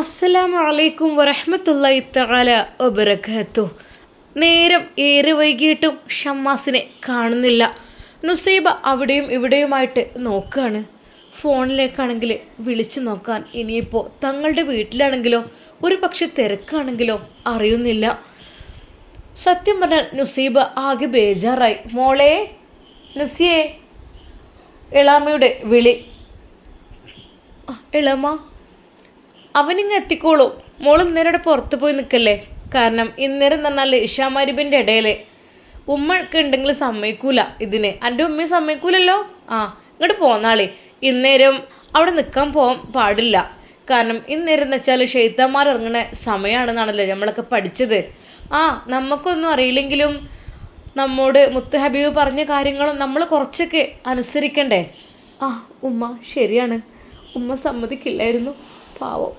അസ്സലാമു വലൈക്കും വറഹ്മത്തുള്ളാഹി തആല വബറകാത്തു നേരം ഏറെ വൈകിട്ടും ഷമ്മാസിനെ കാണുന്നില്ല. നുസൈബ അവിടെയും ഇവിടെയുമായിട്ട് നോക്കുകയാണ് ഫോണിലേക്കാണെങ്കിൽ വിളിച്ചു നോക്കാൻ ഇനിയിപ്പോൾ തങ്ങളുടെ വീട്ടിലാണെങ്കിലോ ഒരു പക്ഷെ തിരക്കാണെങ്കിലോ അറിയുന്നില്ല. സത്യം പറഞ്ഞാൽ നുസൈബ ആകെ ബേജാറായി. മോളെ നുസിയെ ഇളാമയുടെ വിളി. എളമ അവനിങ്ങ് എത്തിക്കോളൂ. മോൾ ഇന്നേരം പുറത്ത് പോയി നിൽക്കല്ലേ കാരണം ഇന്നേരം എന്ന് ഇഷാമരിബിന്റെ ഇടയിൽ ഉമ്മക്ക് ഉണ്ടെങ്കിൽ സമ്മതിക്കൂല ഇതിന്. എന്റെ ഉമ്മയും സമ്മതിക്കൂലല്ലോ? ആ ഇങ്ങോട്ട് പോന്നാളേ. ഇന്നേരം അവിടെ നിൽക്കാൻ പോകാൻ പാടില്ല. കാരണം ഇന്നേരം എന്ന് വെച്ചാൽ ഷെയ്ത്താന്മാർ ഇറങ്ങുന്ന സമയമാണെന്നാണല്ലോ നമ്മളൊക്കെ പഠിച്ചത്. ആ നമുക്കൊന്നും അറിയില്ലെങ്കിലും നമ്മോട് മുത്ത് ഹബീബ് പറഞ്ഞ കാര്യങ്ങളും നമ്മൾ കുറച്ചൊക്കെ അനുസരിക്കണ്ടേ? ആ ഉമ്മ ശരിയാണ്. ഉമ്മ സമ്മതിക്കില്ലായിരുന്നു. പാവം.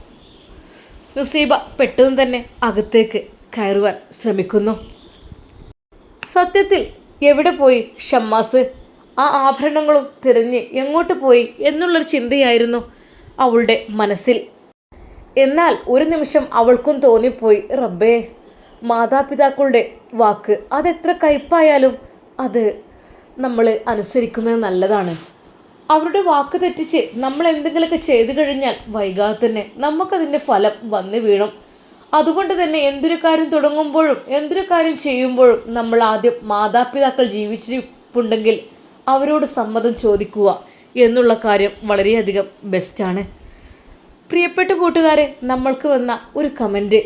നസീബ പെട്ടെന്ന് തന്നെ അകത്തേക്ക് കയറുവാൻ ശ്രമിക്കുന്നു. സത്യത്തിൽ എവിടെ പോയി ഷമ്മാസ്? ആ ആഭരണങ്ങളും തിരഞ്ഞ് എങ്ങോട്ട് പോയി എന്നുള്ളൊരു ചിന്തയായിരുന്നു അവളുടെ മനസ്സിൽ. എന്നാൽ ഒരു നിമിഷം അവൾക്കും തോന്നിപ്പോയി റബ്ബേ മാതാപിതാക്കളുടെ വാക്ക് അതെത്ര കയ്പായാലും അത് നമ്മൾ അനുസരിക്കുന്നത് നല്ലതാണ്. അവരുടെ വാക്ക് തെറ്റിച്ച് നമ്മൾ എന്തെങ്കിലുമൊക്കെ ചെയ്തു കഴിഞ്ഞാൽ വൈകാതെ തന്നെ നമുക്കതിന്റെ ഫലം വന്നു വീണു. അതുകൊണ്ട് തന്നെ എന്തൊരു കാര്യം തുടങ്ങുമ്പോഴും എന്തൊരു കാര്യം ചെയ്യുമ്പോഴും നമ്മൾ ആദ്യം മാതാപിതാക്കൾ ജീവിച്ചിരിപ്പുണ്ടെങ്കിൽ അവരോട് സമ്മതം ചോദിക്കുക എന്നുള്ള കാര്യം വളരെയധികം ബെസ്റ്റാണ് പ്രിയപ്പെട്ട കൂട്ടുകാരെ നമ്മൾക്ക് വന്ന ഒരു കമന്റ്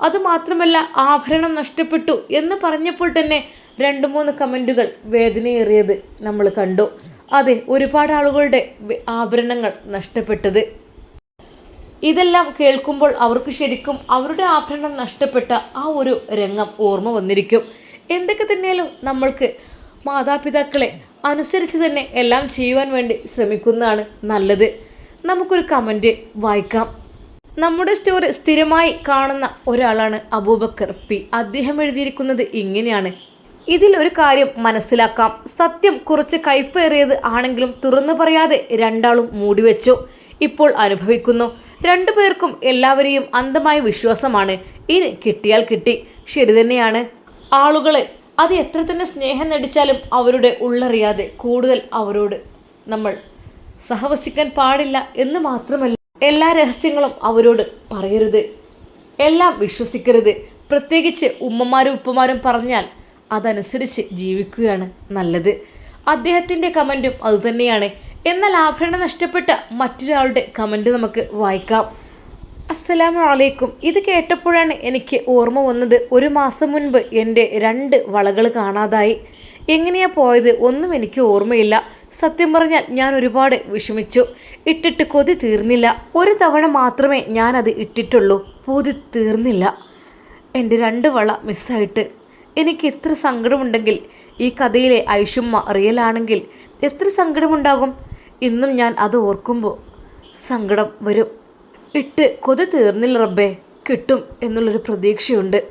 അതുമാത്രമല്ല ആഭരണം നഷ്ടപ്പെട്ടു എന്ന് പറഞ്ഞപ്പോൾ തന്നെ രണ്ട് മൂന്ന് കമന്റുകൾ വേദനയേറിയത് നമ്മൾ കണ്ടു. അതെ ഒരുപാട് ആളുകളുടെ ആഭരണങ്ങൾ നഷ്ടപ്പെട്ടത്. ഇതെല്ലാം കേൾക്കുമ്പോൾ അവർക്ക് ശരിക്കും അവരുടെ ആഭരണം നഷ്ടപ്പെട്ട ആ ഒരു രംഗം ഓർമ്മ വന്നിരിക്കും. എന്തൊക്കെ തന്നെയാലും നമ്മൾക്ക് മാതാപിതാക്കളെ അനുസരിച്ച് തന്നെ എല്ലാം ചെയ്യുവാൻ വേണ്ടി ശ്രമിക്കുന്നതാണ് നല്ലത്. നമുക്കൊരു കമന്റ് വായിക്കാം. നമ്മുടെ സ്റ്റോറി സ്ഥിരമായി കാണുന്ന ഒരാളാണ് അബൂബക്കർ പി. അദ്ദേഹം എഴുതിയിരിക്കുന്നത് ഇങ്ങനെയാണ്. ഇതിൽ ഒരു കാര്യം മനസ്സിലാക്കാം. സത്യം കുറച്ച് കയ്പേറിയത് ആണെങ്കിലും തുറന്നു പറയാതെ രണ്ടാളും മൂടിവെച്ചു ഇപ്പോൾ അനുഭവിക്കുന്നു. രണ്ടു പേർക്കും എല്ലാവരെയും അന്ധമായ വിശ്വാസമാണ്. ഇനി കിട്ടിയാൽ കിട്ടി. ശരി തന്നെയാണ്. ആളുകളെ അത് എത്ര തന്നെ സ്നേഹം നടിച്ചാലും അവരുടെ ഉള്ളറിയാതെ കൂടുതൽ അവരോട് നമ്മൾ സഹവസിക്കാൻ പാടില്ല എന്ന് മാത്രമല്ല എല്ലാ രഹസ്യങ്ങളും അവരോട് പറയരുത്. എല്ലാം വിശ്വസിക്കരുത്. പ്രത്യേകിച്ച് ഉമ്മമാരും ഉപ്പമാരും പറഞ്ഞാൽ അതനുസരിച്ച് ജീവിക്കുകയാണ് നല്ലത്. അദ്ദേഹത്തിന്റെ കമന്റും അതുതന്നെയാണ്. എന്നാൽ ആഭരണം നഷ്ടപ്പെട്ട മറ്റൊരാളുടെ കമന്റ് നമുക്ക് വായിക്കാം. അസ്സലാമു അലൈക്കും ഇത് കേട്ടപ്പോഴാണ് എനിക്ക് ഓർമ്മ വന്നത് ഒരു മാസം മുൻപ് എന്റെ രണ്ട് വളകൾ കാണാതായി. എങ്ങനെയാ പോയത് ഒന്നും എനിക്ക് ഓർമ്മയില്ല. സത്യം പറഞ്ഞാൽ ഞാൻ ഒരുപാട് വിഷമിച്ചു. ഇട്ടിട്ട് കൊതി തീർന്നില്ല. ഒരു തവണ മാത്രമേ ഞാനത് ഇട്ടിട്ടുള്ളൂ. പൂതി തീർന്നില്ല. എന്റെ രണ്ട് വള മിസ്സായിട്ട്. എനിക്ക് എത്ര സങ്കടമുണ്ടെങ്കിൽ ഈ കഥയിലെ ഐഷുമ്മ റിയലാണെങ്കിൽ എത്ര സങ്കടമുണ്ടാകും ഇന്നും ഞാൻ അത് ഓർക്കുമ്പോൾ സങ്കടം വരും. ഇട്ട് കൊതി തീർന്നില്ല റബ്ബേ കിട്ടും എന്നുള്ളൊരു പ്രതീക്ഷയുണ്ട്.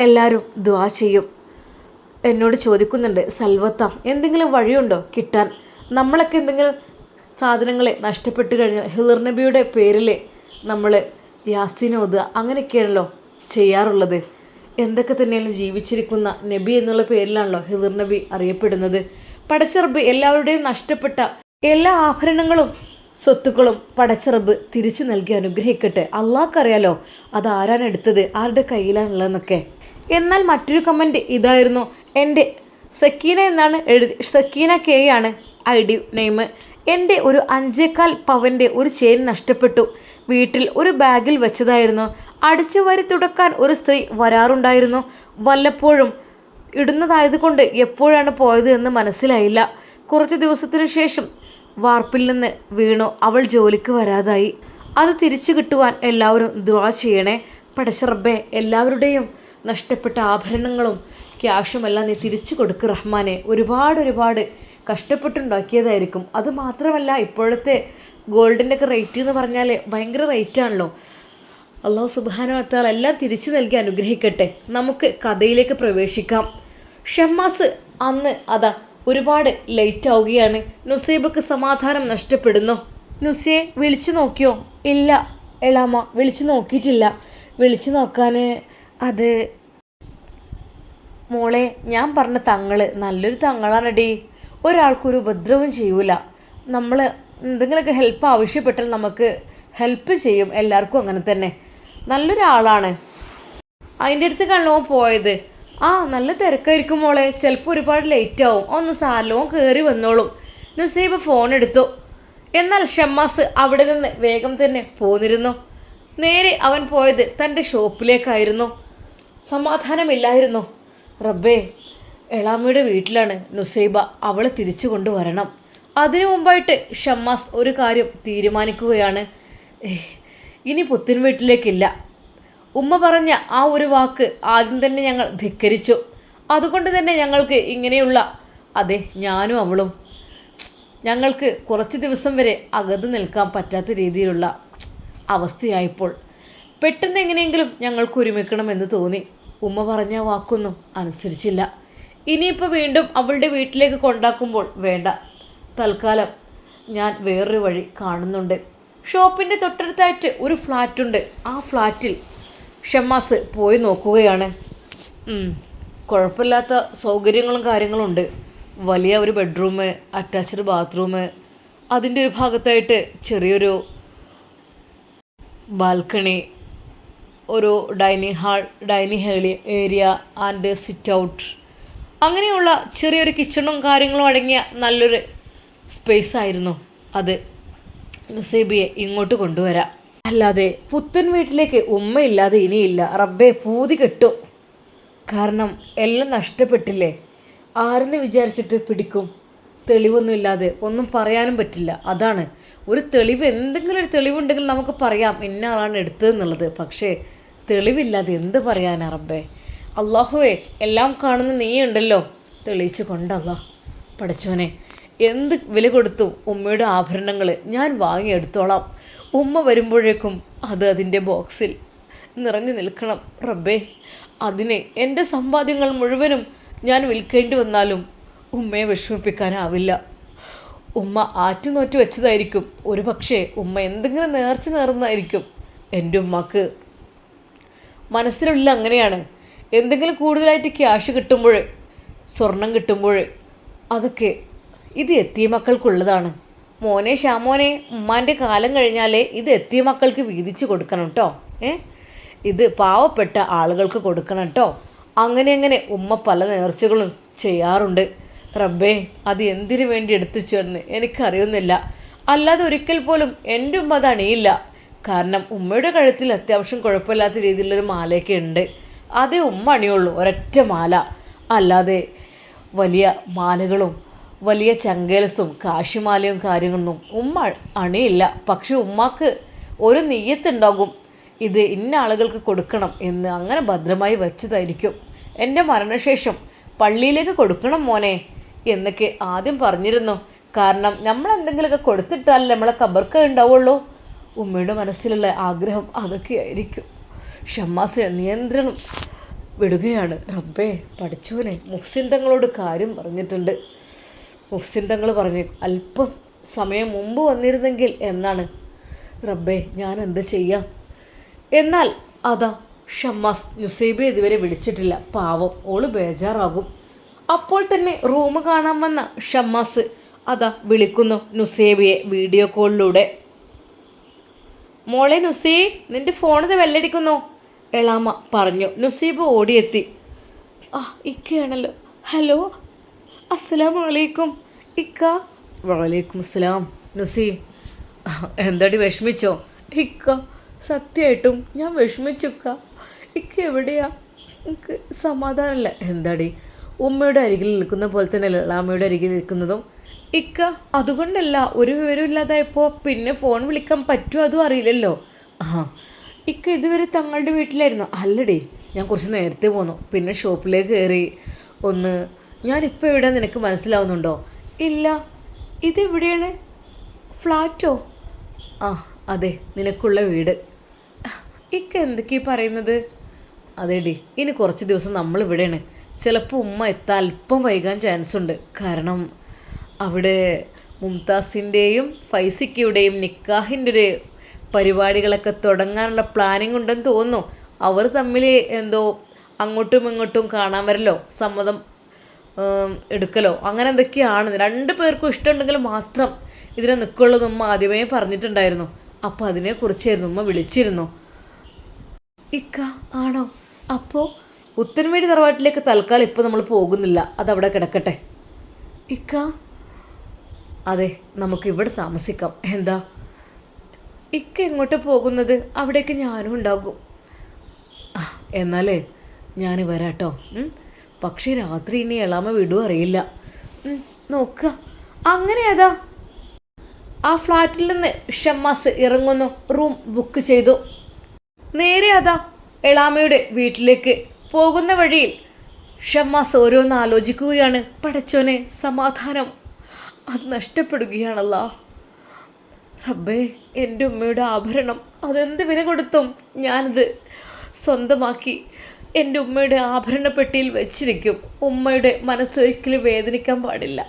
എല്ലാവരും ദ്വാ ചെയ്യും. എന്നോട് ചോദിക്കുന്നുണ്ട് സൽവത്ത എന്തെങ്കിലും വഴിയുണ്ടോ കിട്ടാൻ? നമ്മളൊക്കെ എന്തെങ്കിലും സാധനങ്ങളെ നഷ്ടപ്പെട്ട് കഴിഞ്ഞാൽ ഹിർനബിയുടെ പേരിൽ നമ്മൾ യാസിനോദ് അങ്ങനെയൊക്കെയാണല്ലോ ചെയ്യാറുള്ളത്. എന്തൊക്കെ തന്നെയാണ് ജീവിച്ചിരിക്കുന്ന നബി എന്നുള്ള പേരിലാണല്ലോ ഹിദർ നബി അറിയപ്പെടുന്നത്. പടച്ചറബ് എല്ലാവരുടെയും നഷ്ടപ്പെട്ട എല്ലാ ആഭരണങ്ങളും സ്വത്തുക്കളും പടച്ചറബ് തിരിച്ചു നൽകി അനുഗ്രഹിക്കട്ടെ. അള്ളാഹ്ക്കറിയാലോ അത് ആരാണ് എടുത്തത്? ആരുടെ കയ്യിലാണുള്ളതെന്നൊക്കെ എന്നാൽ മറ്റൊരു കമന്റ് ഇതായിരുന്നു. എന്റെ സക്കീന എന്നാണ് എഴുതി സക്കീന കെ ആണ് ഐ ഡി നെയിം. എന്റെ ഒരു അഞ്ചേക്കാൽ പവന്റെ ഒരു ചെയിൻ നഷ്ടപ്പെട്ടു. വീട്ടിൽ ഒരു ബാഗിൽ വെച്ചതായിരുന്നു. അടിച്ചു വരി തുടക്കാൻ ഒരു സ്ത്രീ വരാറുണ്ടായിരുന്നു. വല്ലപ്പോഴും ഇടുന്നതായതുകൊണ്ട് എപ്പോഴാണ് പോയത് എന്ന് മനസ്സിലായില്ല. കുറച്ച് ദിവസത്തിനു ശേഷം വാർപ്പിൽ നിന്ന് വീണു. അവൾ ജോലിക്ക് വരാതായി. അത് തിരിച്ചു കിട്ടുവാൻ എല്ലാവരും ദ്വാ ചെയ്യണേ. പടശ്രബ്ബെ എല്ലാവരുടെയും നഷ്ടപ്പെട്ട ആഭരണങ്ങളും ക്യാഷും എല്ലാം നീ തിരിച്ചു കൊടുക്ക് റഹ്മാനെ. ഒരുപാട് ഒരുപാട് കഷ്ടപ്പെട്ടുണ്ടാക്കിയതായിരിക്കും. അതുമാത്രമല്ല ഇപ്പോഴത്തെ ഗോൾഡിന്റെ ഒക്കെ റേറ്റ് എന്ന് പറഞ്ഞാൽ ഭയങ്കര റേറ്റാണല്ലോ അള്ളാഹു സുബാന എല്ലാം തിരിച്ചു നൽകി അനുഗ്രഹിക്കട്ടെ. നമുക്ക് കഥയിലേക്ക് പ്രവേശിക്കാം. ഷമ്മാസ് അന്ന് അതാ ഒരുപാട് ലേറ്റ് ആവുകയാണ്. നുസൈബക്ക് സമാധാനം നഷ്ടപ്പെടുന്നു. നുസേ വിളിച്ചു നോക്കിയോ? ഇല്ല. എളാമ വിളിച്ചു നോക്കിയിട്ടില്ല. വിളിച്ചു നോക്കാൻ അത് മോളെ ഞാൻ പറഞ്ഞ തങ്ങൾ നല്ലൊരു തങ്ങളാണടി. ഒരാൾക്കൊരു ഉപദ്രവം ചെയ്യൂല. നമ്മൾ എന്തെങ്കിലുമൊക്കെ ഹെൽപ്പ് ആവശ്യപ്പെട്ടാൽ നമുക്ക് ഹെൽപ്പ് ചെയ്യും. എല്ലാവർക്കും അങ്ങനെ തന്നെ. നല്ലൊരാളാണ്. അതിന്റെ അടുത്ത് കണ്ണോ പോയത്? ആ നല്ല തിരക്കായിരിക്കും മോളെ. ചിലപ്പോൾ ഒരുപാട് ലേറ്റ് ആവും. ഒന്ന് സാലോ കയറി വന്നോളും. നുസൈബ് ഫോൺ എടുത്തു. എന്നാൽ ഷമ്മാസ് അവിടെ നിന്ന് വേഗം തന്നെ പോന്നിരുന്നു. നേരെ അവൻ പോയത് തന്റെ ഷോപ്പിലേക്കായിരുന്നു. സമാധാനമില്ലായിരുന്നു. റബ്ബേ എളാമ്മയുടെ വീട്ടിലാണ് നുസൈബ അവളെ തിരിച്ചു കൊണ്ടുവരണം. അതിനു മുമ്പായിട്ട് ഷമ്മാസ് ഒരു കാര്യം തീരുമാനിക്കുകയാണ്. ഏയ്, ഇനി പുത്തിൻ വീട്ടിലേക്കില്ല. ഉമ്മ പറഞ്ഞ ആ ഒരു വാക്ക് ആദ്യം തന്നെ ഞങ്ങൾ ധിക്കരിച്ചു. അതുകൊണ്ട് തന്നെ ഞങ്ങൾക്ക് ഇങ്ങനെയുള്ള അതെ ഞാനും അവളും ഞങ്ങൾക്ക് കുറച്ച് ദിവസം വരെ അകത്ത് നിൽക്കാൻ പറ്റാത്ത രീതിയിലുള്ള അവസ്ഥയായപ്പോൾ. പെട്ടെന്ന് എങ്ങനെയെങ്കിലും ഞങ്ങൾക്ക് ഒരുമിക്കണമെന്ന് തോന്നി. ഉമ്മ പറഞ്ഞ വാക്കൊന്നും അനുസരിച്ചില്ല. ഇനിയിപ്പോൾ വീണ്ടും അവളുടെ വീട്ടിലേക്ക് കൊണ്ടാക്കുമ്പോൾ വേണ്ട. തൽക്കാലം ഞാൻ വേറൊരു വഴി കാണുന്നുണ്ട്. ഷോപ്പിന്റെ തൊട്ടടുത്തായിട്ട് ഒരു ഫ്ലാറ്റുണ്ട്. ആ ഫ്ലാറ്റിൽ ഷമ്മാസ് പോയി നോക്കുകയാണ്. കുഴപ്പമില്ലാത്ത സൗകര്യങ്ങളും കാര്യങ്ങളും ഉണ്ട്. വലിയ ഒരു ബെഡ്റൂം അറ്റാച്ച്ഡ് ബാത്റൂം അതിന്റെ ഒരു ഭാഗത്തായിട്ട് ചെറിയൊരു ബാൽക്കണി ഒരു ഡൈനിങ് ഹാൾ ഡൈനിങ് ഹേളി ഏരിയ ആൻഡ് സിറ്റ് ഔട്ട് അങ്ങനെയുള്ള ചെറിയൊരു കിച്ചണും കാര്യങ്ങളും അടങ്ങിയ നല്ലൊരു സ്പേസ് ആയിരുന്നു അത്. നുസൈബിയെ ഇങ്ങോട്ട് കൊണ്ടുവരാം. അല്ലാതെ പുത്തൻ വീട്ടിലേക്ക് ഉമ്മയില്ലാതെ ഇനിയില്ല. റബ്ബെ പൂതി കെട്ടു. കാരണം എല്ലാം നഷ്ടപ്പെട്ടില്ലേ? ആരെന്ന് വിചാരിച്ചിട്ട് പിടിക്കും? തെളിവൊന്നുമില്ലാതെ ഒന്നും പറയാനും പറ്റില്ല. അതാണ്. ഒരു തെളിവ് എന്തെങ്കിലും ഒരു തെളിവുണ്ടെങ്കിൽ നമുക്ക് പറയാം. ഇന്ന ആളാണ് എടുത്തതെന്നുള്ളത്. പക്ഷേ തെളിവില്ലാതെ എന്ത് പറയാനാ റബ്ബേ? അള്ളാഹുവേ എല്ലാം കാണുന്ന നീ ഉണ്ടല്ലോ തെളിയിച്ചു കൊണ്ടല്ല പഠിച്ചോനെ എന്ത് വില കൊടുത്തും ഉമ്മയുടെ ആഭരണങ്ങൾ ഞാൻ വാങ്ങിയെടുത്തോളാം. ഉമ്മ വരുമ്പോഴേക്കും അത് അതിന്റെ ബോക്സിൽ നിറഞ്ഞു നിൽക്കണം. റബ്ബേ അതിനെ എന്റെ സമ്പാദ്യങ്ങൾ മുഴുവനും ഞാൻ വിൽക്കേണ്ടി വന്നാലും ഉമ്മയെ വിഷമിപ്പിക്കാനാവില്ല. ഉമ്മ ആറ്റുനോറ്റ് വെച്ചതായിരിക്കും. ഒരു പക്ഷേ ഉമ്മ എന്തെങ്കിലും നേർച്ച നേർന്നതായിരിക്കും എന്റെ ഉമ്മക്ക്. മനസ്സിലുള്ള അങ്ങനെയാണ്. എന്തെങ്കിലും കൂടുതലായിട്ട് ക്യാഷ് കിട്ടുമ്പോൾ സ്വർണം കിട്ടുമ്പോൾ അതൊക്കെ ഇത് എത്തിയ മക്കൾക്കുള്ളതാണ്. മോനെ ശ്യാമോനെ ഉമ്മാന്റെ കാലം കഴിഞ്ഞാലേ ഇത് എത്തിയ മക്കൾക്ക് വീതിച്ച് കൊടുക്കണം കേട്ടോ ഏ? ഇത് പാവപ്പെട്ട ആളുകൾക്ക് കൊടുക്കണം കേട്ടോ അങ്ങനെ അങ്ങനെ ഉമ്മ പല നേർച്ചകളും ചെയ്യാറുണ്ട്. റബ്ബേ അത് എന്തിനു വേണ്ടി എടുത്തു ചേർന്ന്? എനിക്കറിയുന്നില്ല. അല്ലാതെ ഒരിക്കൽ പോലും എന്റെ ഉമ്മ അത് അണിയില്ല. കാരണം ഉമ്മയുടെ കഴുത്തിൽ അത്യാവശ്യം കുഴപ്പമില്ലാത്ത രീതിയിലുള്ളൊരു മാലയൊക്കെ ഉണ്ട്. അതേ ഉമ്മ അണിയുള്ളൂ ഒരൊറ്റ മാല. അല്ലാതെ വലിയ മാലകളും വലിയ ചങ്കേലസും കാശിമാലയും കാര്യങ്ങളൊന്നും ഉമ്മ അണിയില്ല. പക്ഷെ ഉമ്മാക്ക് ഒരു നെയ്യത്തുണ്ടാകും. ഇത് ഇന്ന ആളുകൾക്ക് കൊടുക്കണം എന്ന് അങ്ങനെ ഭദ്രമായി വെച്ചതായിരിക്കും. എന്റെ മരണശേഷം പള്ളിയിലേക്ക് കൊടുക്കണം മോനെ എന്നൊക്കെ ആദ്യം പറഞ്ഞിരുന്നു. കാരണം നമ്മൾ എന്തെങ്കിലുമൊക്കെ കൊടുത്തിട്ടാലല്ലേ നമ്മളെ കബർക്ക് ഉണ്ടാവുള്ളൂ. ഉമ്മയുടെ മനസ്സിലുള്ള ആഗ്രഹം അതൊക്കെയായിരിക്കും ഷമ്മാസ് നിയന്ത്രണം വിടുകയാണ്. റബ്ബേ പഠിച്ചോനെ മുക്സിന്തങ്ങളോട് കാര്യം പറഞ്ഞിട്ടുണ്ട്. മുഹ്സിൻ തങ്ങൾ പറഞ്ഞു അല്പം സമയം മുമ്പ് വന്നിരുന്നെങ്കിൽ എന്നാണ്. റബ്ബേ ഞാൻ എന്ത് ചെയ്യാം? എന്നാൽ അതാ ഷമ്മാസ് നുസൈബെ ഇതുവരെ വിളിച്ചിട്ടില്ല. പാവം ഓൾ ബേജാറാകും. അപ്പോൾ തന്നെ റൂം കാണാൻ വന്ന ഷമ്മാസ് അതാ വിളിക്കുന്നു നുസൈബയെ വീഡിയോ കോളിലൂടെ. മോളെ നുസീ നിന്റെ ഫോണിത് വെല്ലടിക്കുന്നു. എളാമ പറഞ്ഞു. നുസീബ് ഓടിയെത്തി. ആ ഇക്കയാണല്ലോ. ഹലോ അസ്സലാമു അലൈക്കും ഇക്ക. വലൈക്കും അസ്സലാം നുസി എന്താടി വിഷമിച്ചോ? ഇക്ക സത്യമായിട്ടും ഞാൻ വിഷമിച്ചുക്ക ഇക്ക. എവിടെയാ? എനിക്ക് സമാധാനമില്ല. എന്താടി? ഉമ്മയുടെ അരികിൽ നിൽക്കുന്ന പോലെ തന്നെ എളാമയുടെ അരികിൽ നിൽക്കുന്നതും? ഇക്ക അതുകൊണ്ടല്ല ഒരു വിവരമില്ലാതായപ്പോൾ പിന്നെ ഫോൺ വിളിക്കാൻ പറ്റുമോ അതും അറിയില്ലല്ലോ. ആ ഇക്ക ഇതുവരെ തങ്ങളുടെ വീട്ടിലായിരുന്നു. അല്ലടി ഞാൻ കുറച്ച് നേരത്തെ പോന്നു. പിന്നെ ഷോപ്പിലേക്ക് കയറി. ഒന്ന് ഞാനിപ്പോൾ ഇവിടെ നിനക്ക് മനസ്സിലാവുന്നുണ്ടോ? ഇല്ല. ഇതെവിടെയാണ്? ഫ്ലാറ്റോ? ആ അതെ നിനക്കുള്ള വീട്. ഇക്ക എന്തൊക്കെയാ പറയുന്നത്? അതേടി ഇനി കുറച്ച് ദിവസം നമ്മൾ ഇവിടെയാണ്. ചിലപ്പോൾ ഉമ്മ എത്താൻ അല്പം വൈകാൻ ചാൻസ് ഉണ്ട്. കാരണം അവിടെ മുംതാസിന്റെയും ഫൈസിക്കയുടെയും നിക്കാഹിന്റെ ഒരു പരിപാടികളൊക്കെ തുടങ്ങാനുള്ള പ്ലാനിങ് ഉണ്ടെന്ന് തോന്നുന്നു. അവർ തമ്മിൽ എന്തോ അങ്ങോട്ടും ഇങ്ങോട്ടും കാണാൻ വരല്ലോ സമ്മതം എടുക്കലോ? അങ്ങനെ എന്തൊക്കെയാണ്? രണ്ട് പേർക്കും ഇഷ്ടമുണ്ടെങ്കിൽ മാത്രം ഇതിനെ നിൽക്കുള്ളൂ നമ്മ ആദ്യമേ പറഞ്ഞിട്ടുണ്ടായിരുന്നു. അപ്പോൾ അതിനെക്കുറിച്ചായിരുന്നു ഉമ്മ വിളിച്ചിരുന്നു. ഇക്ക ആണോ? അപ്പോൾ പുത്തൻമേടി തറവാട്ടിലേക്ക് തൽക്കാലം ഇപ്പോൾ നമ്മൾ പോകുന്നില്ല. അതവിടെ കിടക്കട്ടെ. ഇക്ക അതെ നമുക്ക് ഇവിടെ താമസിക്കാം. എന്താ? ഇക്ക എങ്ങോട്ട് പോകുന്നത്? അവിടേക്ക് ഞാനും ഉണ്ടാകും. എന്നാലേ ഞാൻ വരാട്ടോ. പക്ഷേ രാത്രി ഇനി എളാമ വിടുവോ അറിയില്ല. നോക്ക. അങ്ങനെ അതാ ആ ഫ്ലാറ്റിൽ നിന്ന് ഷമ്മാസ് ഇറങ്ങുന്നു. റൂം ബുക്ക് ചെയ്തു. നേരെ അതാ എളാമയുടെ വീട്ടിലേക്ക്. പോകുന്ന വഴിയിൽ ഷമ്മാസ് ഓരോന്ന് ആലോചിക്കുകയാണ്. പടച്ചോനെ സമാധാനം. അത് നഷ്ടപ്പെടുകയാണല്ല. റബ്ബേ എന്റെ ഉമ്മയുടെ ആഭരണം. അതെന്ത് വില കൊടുത്തും ഞാനത് സ്വന്തമാക്കി എന്റെ ഉമ്മയുടെ ആഭരണപ്പെട്ടിയിൽ വെച്ചിരിക്കും. ഉമ്മയുടെ മനസ്സൊരിക്കലും വേദനിക്കാൻ പാടില്ല.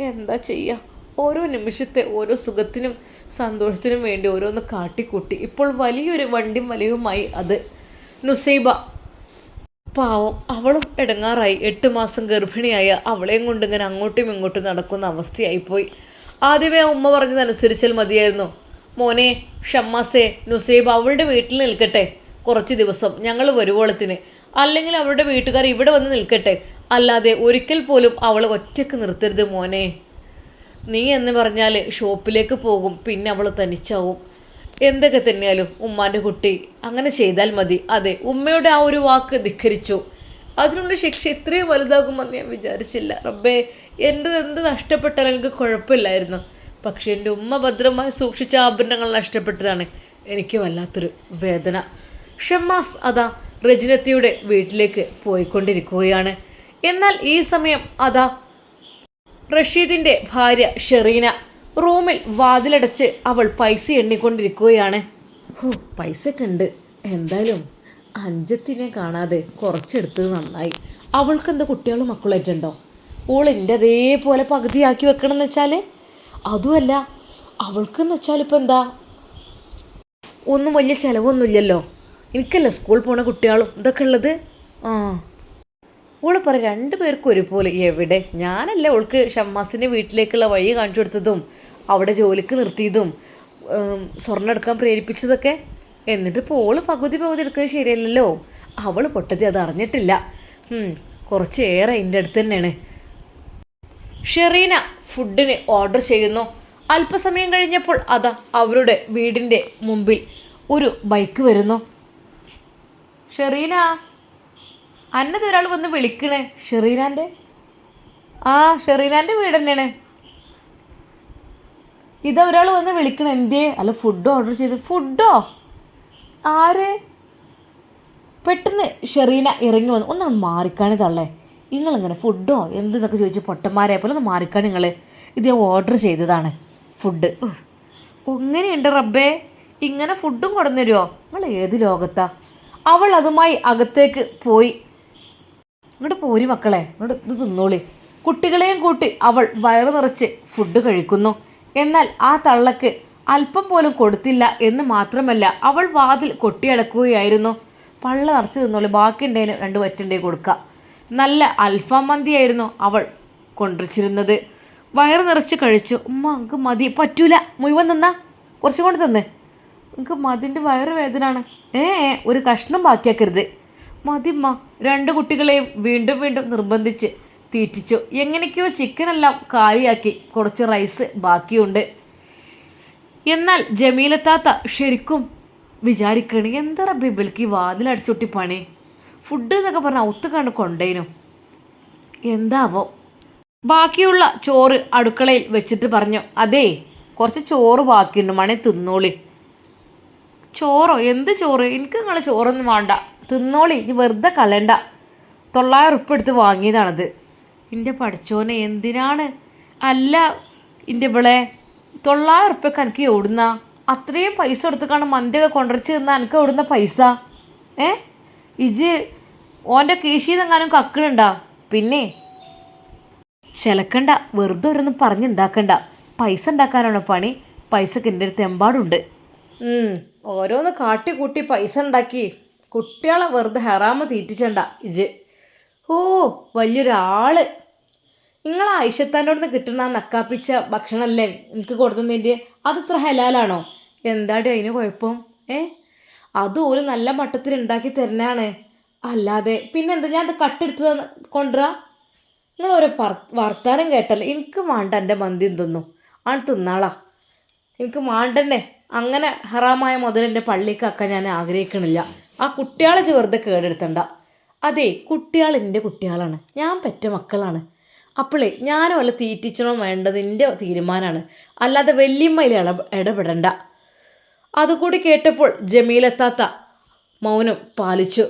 എന്താ ചെയ്യുക ഓരോ നിമിഷത്തെ ഓരോ സുഖത്തിനും സന്തോഷത്തിനും വേണ്ടി ഓരോന്ന് കാട്ടിക്കൂട്ടി. ഇപ്പോൾ വലിയൊരു വണ്ടിയും വലിയുമായി അത്. നുസൈബ. പാവം അവളും ഇടങ്ങാറായി. എട്ട് മാസം ഗർഭിണിയായ അവളെയും കൊണ്ട് ഇങ്ങനെ അങ്ങോട്ടും ഇങ്ങോട്ടും നടക്കുന്ന അവസ്ഥയായിപ്പോയി. ആദ്യമേ ആ ഉമ്മ പറഞ്ഞതനുസരിച്ചാൽ മതിയായിരുന്നു. മോനെ ഷമ്മാസേ നുസൈബ അവളുടെ വീട്ടിൽ നിൽക്കട്ടെ. കുറച്ച് ദിവസം ഞങ്ങൾ വരുവോളത്തിന്. അല്ലെങ്കിൽ അവരുടെ വീട്ടുകാർ ഇവിടെ വന്ന് നിൽക്കട്ടെ. അല്ലാതെ ഒരിക്കൽ പോലും അവളെ ഒറ്റയ്ക്ക് നിർത്തരുത് മോനെ. നീ എന്ന് പറഞ്ഞാൽ ഷോപ്പിലേക്ക് പോകും പിന്നെ അവൾ തനിച്ചാവും. എന്തൊക്കെ തന്നെയാലും ഉമ്മാന്റെ കുട്ടി അങ്ങനെ ചെയ്താൽ മതി. അതെ ഉമ്മയുടെ ആ ഒരു വാക്ക് ധിക്കരിച്ചു. അതിനുള്ള ശിക്ഷ ഇത്രയും വലുതാകുമെന്ന് ഞാൻ വിചാരിച്ചില്ല. റബ്ബേ എന്റെ എന്ത് നഷ്ടപ്പെട്ടാലും എനിക്ക് കുഴപ്പമില്ലായിരുന്നു. പക്ഷേ എന്റെ ഉമ്മ ഭദ്രമായി സൂക്ഷിച്ച ആഭരണങ്ങൾ നഷ്ടപ്പെട്ടതാണ്. എനിക്ക് വല്ലാത്തൊരു വേദന. ഷമ്മാസ് അതാ റജിനത്തിയുടെ വീട്ടിലേക്ക് പോയിക്കൊണ്ടിരിക്കുകയാണ്. എന്നാൽ ഈ സമയം അതാ. റഷീദിന്റെ ഭാര്യ ഷെറീന റൂമിൽ വാതിലടച്ച് അവൾ പൈസ എണ്ണിക്കൊണ്ടിരിക്കുകയാണ്. ഓ പൈസയൊക്കെ ഉണ്ട് എന്തായാലും അഞ്ചത്തിനെ കാണാതെ കുറച്ചെടുത്തത് നന്നായി. അവൾക്ക് എന്താ കുട്ടികളും മക്കളായിട്ടുണ്ടോ ഓൾ എന്റെ അതേപോലെ പകുതിയാക്കി വെക്കണം എന്ന് വെച്ചാൽ അതുമല്ല അവൾക്കെന്ന് വെച്ചാൽ ഇപ്പം എന്താ? ഒന്നും വലിയ ചിലവൊന്നുമില്ലല്ലോ. എനിക്കല്ല സ്കൂൾ പോണ കുട്ടികളും ഇതൊക്കെ ഉള്ളത്? ആ. ഓൾ പറ രണ്ടു പേർക്കും ഒരുപോലെ. എവിടെ? ഞാനല്ല ഓൾക്ക് ഷമ്മാസിന്റെ വീട്ടിലേക്കുള്ള വഴി കാണിച്ചു കൊടുത്തതും അവിടെ ജോലിക്ക് നിർത്തിയതും സ്വർണം എടുക്കാൻ പ്രേരിപ്പിച്ചതൊക്കെ. എന്നിട്ട് ഇപ്പോൾ ഓൾ പകുതി പകുതി എടുക്കുന്നത് ശരിയല്ലല്ലോ. അവൾ പൊട്ടതി അത് അറിഞ്ഞിട്ടില്ല. കുറച്ചേറെ എന്റെ അടുത്ത് തന്നെയാണ്. ഷെറീന ഫുഡിന് ഓർഡർ ചെയ്യുന്നു. അല്പസമയം കഴിഞ്ഞപ്പോൾ അതാ അവരുടെ വീടിന്റെ മുമ്പിൽ ഒരു ബൈക്ക് വരുന്നു. ഷെറീന അന്നത് ഒരാൾ വന്ന് വിളിക്കണേ. ഷെറീനാന്റെ ആ ഷെറീനാന്റെ വീട് തന്നെയാണ് ഇതാ ഒരാൾ വന്ന് വിളിക്കണേ. എന്തേ? അല്ല ഫുഡ് ഓർഡർ ചെയ്ത്. ഫുഡോ ആര്? പെട്ടെന്ന് ഷെറീന ഇറങ്ങി വന്നു ഒന്നാണ് മാറിക്കാണി തള്ളേ. നിങ്ങളിങ്ങനെ ഫുഡോ എന്തെന്നൊക്കെ ചോദിച്ച് പൊട്ടന്മാരെ പോലെ ഒന്ന് മാറിക്കാണി നിങ്ങൾ ഇത് ഞാൻ ഓർഡർ ചെയ്തതാണ് ഫുഡ് അങ്ങനെയുണ്ട് റബ്ബേ. ഇങ്ങനെ ഫുഡും കൊണ്ടുവന്നു തരുമോ നിങ്ങൾ ഏത് ലോകത്താ? അവൾ അതുമായി അകത്തേക്ക് പോയി. ഇങ്ങോട്ട് പോരി മക്കളെ ഇങ്ങോട്ട് ഇത് തിന്നോളി. കുട്ടികളെയും കൂട്ടി അവൾ വയറു നിറച്ച് ഫുഡ് കഴിക്കുന്നു. എന്നാൽ ആ തള്ളക്ക് അല്പം പോലും കൊടുത്തില്ല എന്ന് മാത്രമല്ല അവൾ വാതിൽ കൊട്ടിയടക്കുകയായിരുന്നു. പള്ള നിറച്ച് തിന്നോളി ബാക്കിയുണ്ടേന് രണ്ട് വറ്റുണ്ടേ കൊടുക്കാം. നല്ല അൽഫാം മന്തിയായിരുന്നു അവൾ കൊണ്ടുവച്ചിരുന്നത് വയറ് നിറച്ച് കഴിച്ചു. ഉമ്മ എനിക്ക് മതി പറ്റൂല. മുഴുവൻ നിന്നാ കുറച്ചും കൊണ്ട് തന്നേ. എനിക്ക് മതിന്റെ വയറ് വേദനയാണ് ഏ ഒരു കഷ്ണം ബാക്കിയാക്കരുത്. മതിമ്മ രണ്ട് കുട്ടികളെയും വീണ്ടും വീണ്ടും നിർബന്ധിച്ച് തീറ്റിച്ചു. എങ്ങനെയൊക്കെയോ ചിക്കനെല്ലാം കാലിയാക്കി. കുറച്ച് റൈസ് ബാക്കിയുണ്ട്. എന്നാൽ ജമീലത്താത്ത ശരിക്കും വിചാരിക്കണേ എന്താ ബിബിൽക്ക് ബിൽക്ക് ഈ വാതിലടിച്ചൊട്ടി പണി? ഫുഡ് എന്നൊക്കെ പറഞ്ഞാൽ ഒത്തുകണ്ട് കൊണ്ടേനു. എന്താവോ? ബാക്കിയുള്ള ചോറ് അടുക്കളയിൽ വെച്ചിട്ട് പറഞ്ഞു അതേ കുറച്ച് ചോറ് ബാക്കിയുണ്ട് മണി തിന്നോളി. ചോറോ? എന്ത് ചോറ്? എനിക്ക് നിങ്ങൾ ചോറൊന്നും വേണ്ട. തിന്നോളി. ഇനി വെറുതെ കളയണ്ട. തൊള്ളായിരം ഉപ്പ് എടുത്ത് വാങ്ങിയതാണത്. എന്റെ പഠിച്ചോനെ എന്തിനാണ്? അല്ല എന്റെ ഇവളെ തൊള്ളായിരം ഉപ്പൊക്കെ എനിക്ക് എവിടുന്ന? അത്രയും പൈസ എടുത്തക്കാണ് മന്തിയൊക്കെ കൊണ്ടുവച്ച് തന്നാൽ എനിക്ക് എവിടുന്ന പൈസ? ഏ? ഇജ് ഓന്റെ കീശീന്നെങ്ങാനും കക്കണുണ്ടാ? പിന്നെ ചിലക്കണ്ട. വെറുതെ ഒരൊന്നും പറഞ്ഞുണ്ടാക്കണ്ട പൈസ ഉണ്ടാക്കാനാണ് പണി. പൈസക്ക് എന്റെ അടുത്ത് എമ്പാടുണ്ട്. ഓരോന്ന് കാട്ടി കൂട്ടി പൈസ ഉണ്ടാക്കി. കുട്ടികളെ വെറുതെ ഹെറാമ് തീറ്റിച്ചണ്ട ഇജ് ഓ വലിയൊരാൾ. നിങ്ങൾ ആയിഷത്താന്റെ കിട്ടുന്ന നക്കാപ്പിച്ച ഭക്ഷണമല്ലേ എനിക്ക് കൊടുത്തതിന്റെ അത് ഇത്ര ഹലാലാണോ? എന്താടി അതിന് കുഴപ്പം? ഏ? അതും ഒരു നല്ല മട്ടത്തിൽ ഉണ്ടാക്കി തരുന്നതാണ്. അല്ലാതെ പിന്നെന്താ? ഞാൻ അത് കട്ടെടുത്ത് കൊണ്ടുവരാ? നിങ്ങൾ ഓരോ വർത്താനം കേട്ടല്ലേ? എനിക്ക് വേണ്ട എന്റെ മന്തി തിന്നു ആണ് തിന്നാളാ. എനിക്ക് മാണ്ടന്നെ. അങ്ങനെ ഹറാമായ മുതലെന്റെ പള്ളിക്കാക്കാൻ ഞാൻ ആഗ്രഹിക്കണില്ല. ആ കുട്ടികളെ ചെറുതെ കേടെടുത്തണ്ട. അതെ കുട്ടികൾ എന്റെ കുട്ടികളാണ്. ഞാൻ പെറ്റ മക്കളാണ്. അപ്പോളേ ഞാനും വല്ല തീറ്റിച്ചണോ വേണ്ടത് എന്റെ തീരുമാനമാണ് അല്ലാതെ വല്യമ്മയിൽ ഇട ഇടപെടണ്ട അതുകൂടി കേട്ടപ്പോൾ ജമീലെത്താത്ത മൗനം പാലിച്ചു.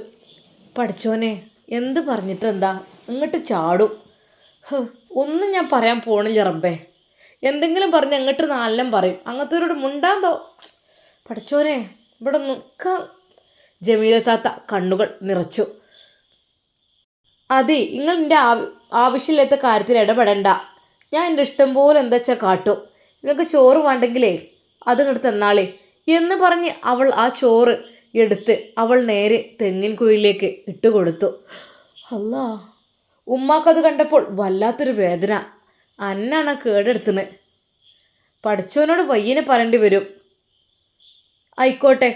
പഠിച്ചോനെ എന്ത് പറഞ്ഞിട്ടെന്താ? ഇങ്ങോട്ട് ചാടും. ഒന്നും ഞാൻ പറയാൻ പോണില്ല റബ്ബേ. എന്തെങ്കിലും പറഞ്ഞ് അങ്ങോട്ട് നാലെല്ലാം പറയും. അങ്ങനത്തെവരോട് മുണ്ടാന്തോ പഠിച്ചോനെ ഇവിടെ നിൽക്കാം. ജമീലത്താത്ത കണ്ണുകൾ നിറച്ചു. അതെ നിങ്ങൾ എന്റെ ആവ ആവശ്യമില്ലാത്ത കാര്യത്തിൽ ഇടപെടണ്ട. ഞാൻ എന്റെ ഇഷ്ടം പോലെ എന്താ വെച്ചാൽ കാട്ടും. നിങ്ങൾക്ക് ചോറ് വേണ്ടെങ്കിലേ അത് ഇങ്ങോട്ട് തന്നാളേ. എന്ന് പറഞ്ഞ് അവൾ ആ ചോറ് എടുത്ത് അവൾ നേരെ തെങ്ങിൻ കുഴിയിലേക്ക് ഇട്ടുകൊടുത്തു. അല്ലാ ഉമ്മാക്കത് കണ്ടപ്പോൾ വല്ലാത്തൊരു വേദന. അന്നാണ് കേടെടുത്തുന്നത് പഠിച്ചവനോട് വയ്യനെ പറയേണ്ടി വരും. ആയിക്കോട്ടെ.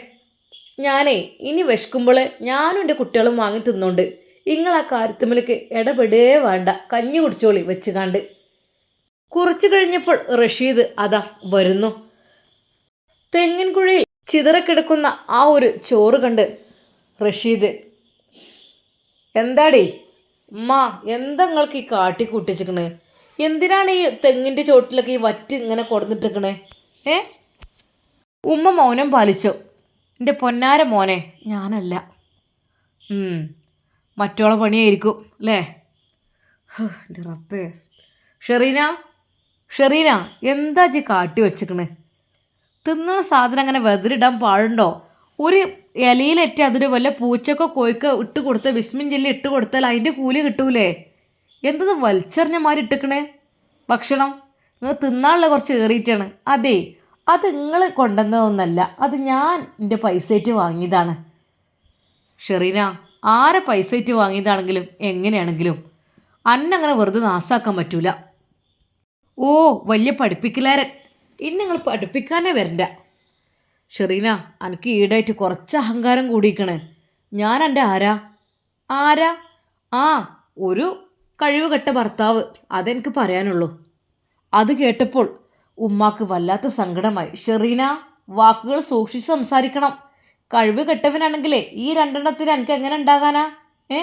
ഞാനേ ഇനി വിശക്കുമ്പോൾ ഞാനും എന്റെ കുട്ടികളും വാങ്ങി തിന്നോണ്ട് നിങ്ങൾ ആ കാര്യത്തിലേക്ക് ഇടപെടേ വേണ്ട. കഞ്ഞി കുടിച്ചോളി വെച്ച് കണ്ട് കുറച്ചു കഴിഞ്ഞപ്പോൾ റഷീദ് അതാ വരുന്നു. തെങ്ങിൻകുഴിയിൽ ചിതറക്കിടക്കുന്ന ആ ഒരു ചോറ് കണ്ട് റഷീദ് എന്താടി? ഉമ്മ എന്താ നിങ്ങൾക്ക് ഈ കാട്ടി കൂട്ടിച്ചിക്കണേ എന്തിനാണ് ഈ തെങ്ങിന്റെ ചോട്ടിലൊക്കെ ഈ വറ്റ് ഇങ്ങനെ കൊടുന്നിട്ടിരിക്കണേ? ഏ? ഉമ്മ മൗനം പാലിച്ചു. എന്റെ പൊന്നാര മോനെ ഞാനല്ല. മറ്റോളെ പണിയായിരിക്കും അല്ലേ? എന്റെ ഷെറീന ഷെറീന എന്താ ചി കാട്ടി വെച്ചിക്കണേ? തിന്നണ സാധനം അങ്ങനെ വെതിരിടാൻ പാടുണ്ടോ? ഒരു ഇലയിലേറ്റ് അതിന് വല്ല പൂച്ചക്കോ കോയ്ക്കോ ഇട്ട് കൊടുത്ത വിസ്മിൻ ജെല്ലി ഇട്ട് കൊടുത്താൽ അതിന്റെ കൂലി കിട്ടൂലേ? എന്തത് വലിച്ചെറിഞ്ഞ മാതിരി ഇട്ടിക്കണേ ഭക്ഷണം? നിങ്ങൾ തിന്നാനുള്ള കുറച്ച് ഏറിയിട്ടാണ് അതെ അത് നിങ്ങൾ കൊണ്ടുവന്നതൊന്നല്ല അത് ഞാൻ എന്റെ പൈസയിട്ട് വാങ്ങിയതാണ്. ഷെറീന ആരെ പൈസയിട്ട് വാങ്ങിയതാണെങ്കിലും എങ്ങനെയാണെങ്കിലും അന്നങ്ങനെ വെറുതെ നാസാക്കാൻ പറ്റൂല. ഓ വലിയ പഠിപ്പിക്കലാരൻ. ഇനി നിങ്ങൾ പഠിപ്പിക്കാനേ വരണ്ട. ഷെറീന എനിക്ക് ഈടായിട്ട് കുറച്ച് അഹങ്കാരം കൂടിയിക്കണേ. ഞാൻ എന്റെ ആരാ? ആരാ? ആ ഒരു കഴിവ് കെട്ട ഭർത്താവ് അതെനിക്ക് പറയാനുള്ളൂ. അത് കേട്ടപ്പോൾ ഉമ്മാക്ക് വല്ലാത്ത സങ്കടമായി. ഷെറീന വാക്കുകൾ സൂക്ഷിച്ച് സംസാരിക്കണം. കഴിവ് കെട്ടവനാണെങ്കിലേ ഈ രണ്ടെണ്ണത്തിൽ എനിക്ക് എങ്ങനെ ഉണ്ടാകാനാ? ഏ?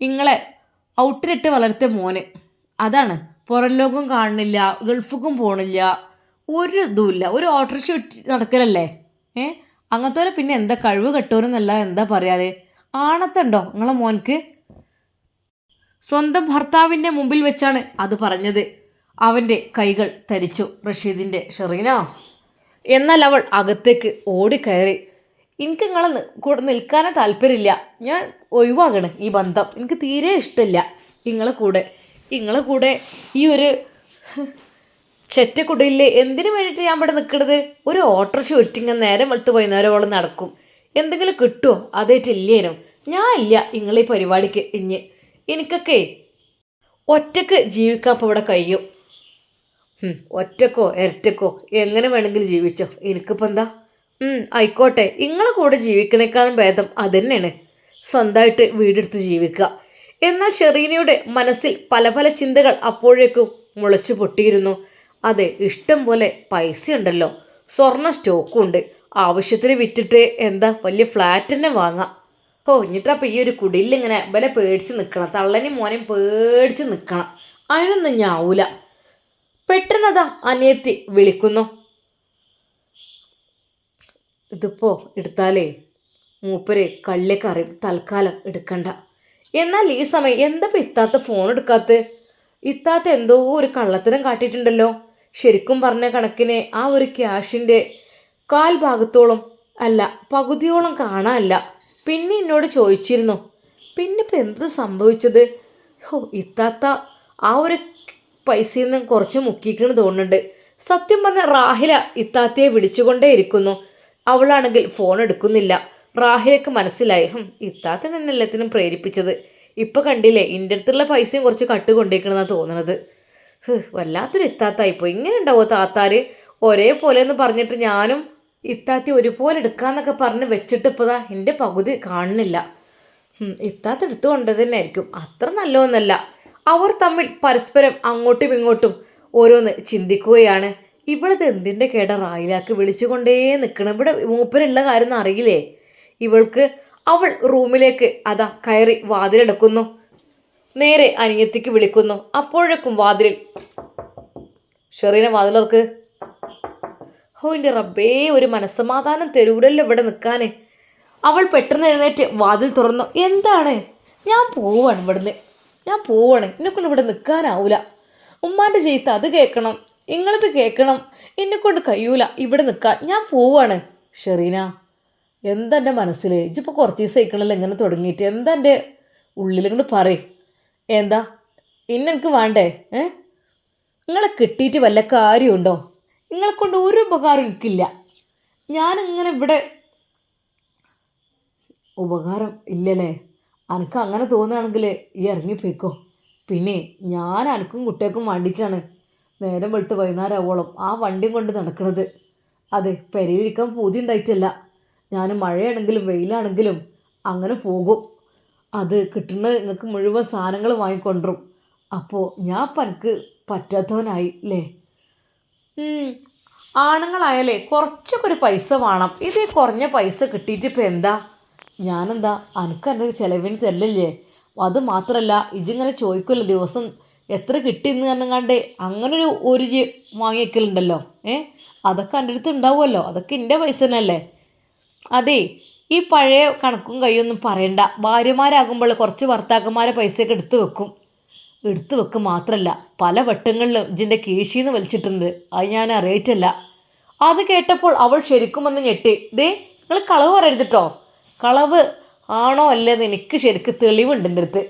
നിങ്ങളെ ഔട്ടിലിട്ട് വളർത്തിയ മോന്. അതാണ്. പുറം ലോകം കാണുന്നില്ല ഗൾഫുക്കും പോണില്ല ഒരു ഇതുമില്ല. ഒരു ഓട്ടോറിക്ഷ നടക്കലല്ലേ? ഏ? അങ്ങനത്തെ പിന്നെ എന്താ കഴിവ് കെട്ടവരെന്നല്ല എന്താ പറയാറ്? ആണത്തുണ്ടോ നിങ്ങളെ മോൻക്ക്? സ്വന്തം ഭർത്താവിന്റെ മുമ്പിൽ വെച്ചാണ് അത് പറഞ്ഞത്. അവന്റെ കൈകൾ തരിച്ചു. റഷീദിന്റെ ഷെറീന? എന്നാൽ അവൾ അകത്തേക്ക് ഓടിക്കയറി എനിക്ക് നിങ്ങളെ കൂടെ നിൽക്കാനേ താല്പര്യമില്ല. ഞാൻ ഒഴിവാകണം ഈ ബന്ധം. എനിക്ക് തീരെ ഇഷ്ടമില്ല നിങ്ങളെ കൂടെ. നിങ്ങളെ കൂടെ ഈ ഒരു ചെറ്റക്കുടയില്ലേ എന്തിനു വേണ്ടിയിട്ട് ഞാൻ ഇവിടെ നിൽക്കണത് ഒരു ഓട്ടോറിക്ഷ ഒറ്റിങ്ങ നേരം വെളുത്ത് വൈകുന്നേരമോളം നടക്കും. എന്തെങ്കിലും കിട്ടുമോ അതേറ്റില്ലേനും ഞാൻ ഇല്ല നിങ്ങളീ പരിപാടിക്ക് ഇഞ്ഞ്. എനിക്കൊക്കെ ഒറ്റയ്ക്ക് ജീവിക്കാൻ ഇപ്പോൾ ഇവിടെ കഴിയും. ഒറ്റക്കോ ഇരട്ടക്കോ എങ്ങനെ വേണമെങ്കിലും ജീവിച്ചോ. എനിക്കിപ്പോൾ എന്താ? ആയിക്കോട്ടെ. നിങ്ങളെ കൂടെ ജീവിക്കണേക്കാളും ഭേദം അതന്നെയാണ്. സ്വന്തമായിട്ട് വീടെടുത്ത് ജീവിക്കുക. എന്നാൽ ഷെറീനയുടെ മനസ്സിൽ പല പല ചിന്തകൾ അപ്പോഴേക്കും മുളച്ചു പൊട്ടിയിരുന്നു. അതെ ഇഷ്ടം പോലെ പൈസ ഉണ്ടല്ലോ സ്വർണ സ്റ്റോക്കും ഉണ്ട് ആവശ്യത്തിന് വിറ്റിട്ട് എന്താ? വലിയ ഫ്ലാറ്റ് തന്നെ വാങ്ങാം. ഓ എന്നിട്ടപ്പം ഈ ഒരു കുടിലിങ്ങനെ വില പേടിച്ച് നിൽക്കണം തള്ളനും മോനെയും പേടിച്ച് നിൽക്കണം അതിനൊന്നും ഞാവൂല. പെട്ടെന്നതാ അനിയത്തി വിളിക്കുന്നു. ഇതിപ്പോ എടുത്താലേ മൂപ്പര് കള്ളിയൊക്കെ അറിയും. തൽക്കാലം എടുക്കണ്ട. എന്നാൽ ഈ സമയം എന്താ ഇപ്പൊ ഇത്താത്ത ഫോൺ എടുക്കാത്ത? ഇത്താത്ത എന്തോ ഒരു കള്ളത്തരം കാട്ടിയിട്ടുണ്ടല്ലോ. ശരിക്കും പറഞ്ഞ കണക്കിന് ആ ഒരു ക്യാഷിന്റെ കാൽ ഭാഗത്തോളം അല്ല പകുതിയോളം കാണാനല്ല. പിന്നെ എന്നോട് ചോദിച്ചിരുന്നു പിന്നെ ഇപ്പം എന്ത് സംഭവിച്ചത്? ഹോ ഇത്താത്ത ആ ഒരു പൈസയിൽ നിന്നും കുറച്ച് മുക്കിക്കണെന്ന് തോന്നുന്നുണ്ട്. സത്യം പറഞ്ഞ റാഹില ഇത്താത്തയെ വിളിച്ചുകൊണ്ടേ ഇരിക്കുന്നു അവളാണെങ്കിൽ ഫോൺ എടുക്കുന്നില്ല. റാഹിലക്ക് മനസ്സിലായി ഹും ഇത്താത്തൻ എല്ലാത്തിനും പ്രേരിപ്പിച്ചത്. ഇപ്പം കണ്ടില്ലേ ഇന്റെ അടുത്തുള്ള പൈസയും കുറച്ച് കട്ട് കൊണ്ടിരിക്കണമെന്നാണ് തോന്നുന്നത് വല്ലാത്തൊരു ഇത്താത്തായിപ്പോയി. ഇങ്ങനെ ഉണ്ടാവോ താത്താര്? ഒരേപോലെ എന്ന് പറഞ്ഞിട്ട് ഞാനും ഇത്താത്തി ഒരുപോലെ എടുക്കാന്നൊക്കെ പറഞ്ഞ് വെച്ചിട്ട് ഇപ്പതാ എന്റെ പകുതി കാണുന്നില്ല. ഇത്താത്ത എടുത്തു തന്നെ ആയിരിക്കും അത്ര നല്ലതൊന്നല്ല. അവർ തമ്മിൽ പരസ്പരം അങ്ങോട്ടും ഇങ്ങോട്ടും ഓരോന്ന് ചിന്തിക്കുകയാണ്. ഇവളത് എന്തിന്റെ കേട റായിലാക്ക് വിളിച്ചുകൊണ്ടേ നിൽക്കണം ഇവിടെ മൂപ്പരുള്ള കാര്യം അറിയില്ലേ? ഇവൾക്ക് അവൾ റൂമിലേക്ക് അതാ കയറി വാതിലെടുക്കുന്നു. നേരെ അനിയത്തിക്ക് വിളിക്കുന്നു. അപ്പോഴേക്കും വാതിലിൽ ഷെറീന വാതിലർക്ക് ഹോ എന്റെ റബ്ബേ ഒരു മനസ്സമാധാനം തരൂരല്ലോ ഇവിടെ നിൽക്കാന് അവൾ പെട്ടെന്ന് എഴുന്നേറ്റ് വാതിൽ തുറന്നു. എന്താണ്? ഞാൻ പോവാണ് ഇവിടുന്ന്. ഞാൻ പോവാണ്. എന്നെക്കൊണ്ട് ഇവിടെ നിൽക്കാനാവൂല. ഉമ്മാന്റെ ചീത്ത അത് കേൾക്കണം. നിങ്ങളത് കേൾക്കണം. എന്നെക്കൊണ്ട് കഴിയൂല ഇവിടെ നിൽക്കാൻ. ഞാൻ പോവാണ്. ഷെറീന എന്താ എന്റെ മനസ്സിൽ? ഇജിപ്പോൾ കുറച്ച് ദിവസം ആയിക്കണല്ലോ ഇങ്ങനെ തുടങ്ങിയിട്ട്. എന്താ എന്റെ ഉള്ളിലിങ്ങോട്ട് പറയും. എന്താ? ഇന്നെനിക്ക് വേണ്ടേ? ഏ? നിങ്ങളെ കിട്ടിയിട്ട് വല്ല കാര്യമുണ്ടോ? നിങ്ങളെ കൊണ്ട് ഒരു ഉപകാരം എനിക്കില്ല. ഞാനിങ്ങനെ ഇവിടെ ഉപകാരം ഇല്ലല്ലേ? അനക്ക് അങ്ങനെ തോന്നുകയാണെങ്കിൽ ഈ ഇറങ്ങിപ്പോയിക്കോ പിന്നെ ഞാൻ അനക്കും കുട്ടികൾക്കും വേണ്ടിയിട്ടാണ് നേരം വെളുത്ത് വൈകുന്നേരമാവോളം ആ വണ്ടിയും കൊണ്ട് നടക്കുന്നത് അതെ പെരയിലിരിക്കാൻ പൂതി ഉണ്ടായിട്ടല്ല. ഞാൻ മഴയാണെങ്കിലും വെയിലാണെങ്കിലും അങ്ങനെ പോകും. അത് കിട്ടുന്ന നിങ്ങൾക്ക് മുഴുവൻ സാധനങ്ങൾ വാങ്ങിക്കൊണ്ടും അപ്പോൾ ഞാൻ പനക്ക് പറ്റാത്തവനായി അല്ലേ. ആണുങ്ങളായാലേ കുറച്ചൊക്കെ ഒരു പൈസ വേണം. ഇത് കുറഞ്ഞ പൈസ കിട്ടിയിട്ട് ഇപ്പം എന്താ? ഞാനെന്താ? അനക്ക് എന്റെ ചിലവിന് തരില്ലേ അത് മാത്രമല്ല ഇജിങ്ങനെ ചോദിക്കുമല്ലോ ദിവസം എത്ര കിട്ടിയെന്ന് പറഞ്ഞാണ്ട് അങ്ങനെ ഒരു ഒരു ജി വാങ്ങിക്കലുണ്ടല്ലോ ഏ? അതൊക്കെ എന്റെ അടുത്ത് ഉണ്ടാവുമല്ലോ അതൊക്കെ എന്റെ പൈസ തന്നെയല്ലേ? അതെ ഈ പഴയ കണക്കും കൈയൊന്നും പറയണ്ട. ഭാര്യമാരാകുമ്പോൾ കുറച്ച് ഭർത്താക്കന്മാരെ പൈസയൊക്കെ എടുത്തു വെക്കും. എടുത്തു വെക്കുക മാത്രമല്ല പല വട്ടങ്ങളിലും ഇതിന്റെ കേശിന്ന് വലിച്ചിട്ടുണ്ട്. അത് ഞാൻ അറിയിട്ടില്ല അത് കേട്ടപ്പോൾ അവൾ ശരിക്കും ഒന്ന് ഞെട്ടി. ദേ നിങ്ങൾ കളവ് പറയരുതിട്ടോ കളവ് ആണോ അല്ലേന്ന് എനിക്ക് ശരിക്ക് തെളിവുണ്ട് എന്റെ അടുത്ത്.